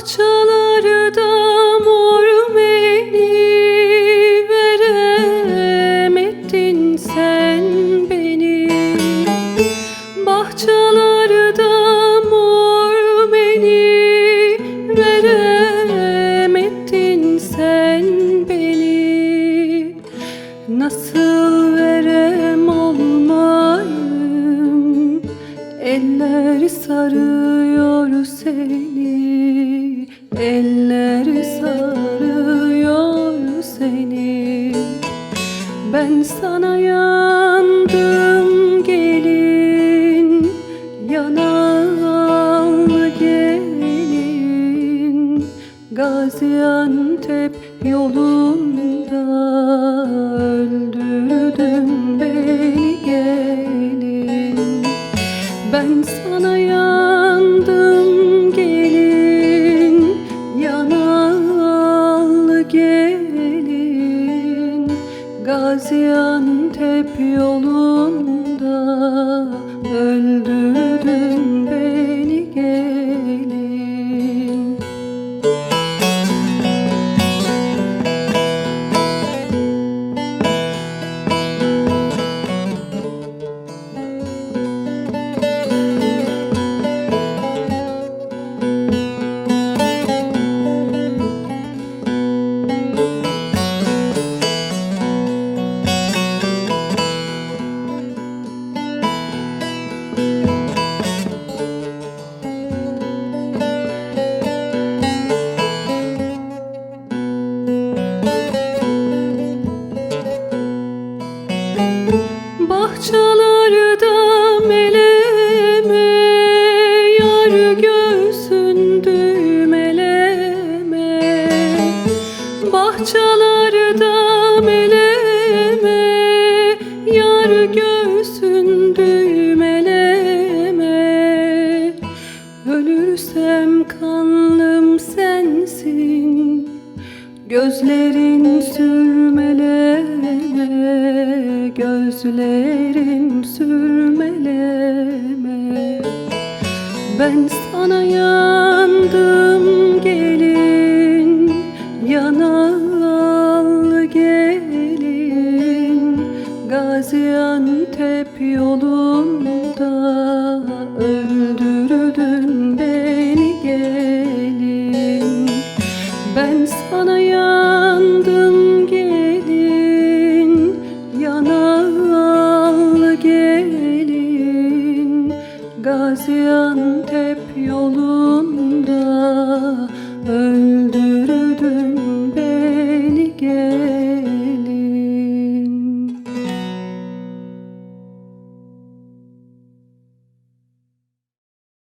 Bahçelerde mor meyli veremedin sen beni. Bahçelerde mor meyli veremedin sen beni. Nasıl verem olmayım? Eller sarıyor Ben sana yandım gelin. Yanalı gelin. Gaziantep yolunda Öldürdün beni gelin. Ben sana yandım Gaziantep yolunda Öldürdün Bahçelerde meleme Yar göğsün düğmeleme. Bahçelerde meleme Yar göğsün düğmeleme. Ölürsem kanlım sensin Gözlerin sürmeleme Gözlerim sürmeleme. Ben sana yandım gelin Yana al gelin. Gaziantep yolunda öldürdün amor.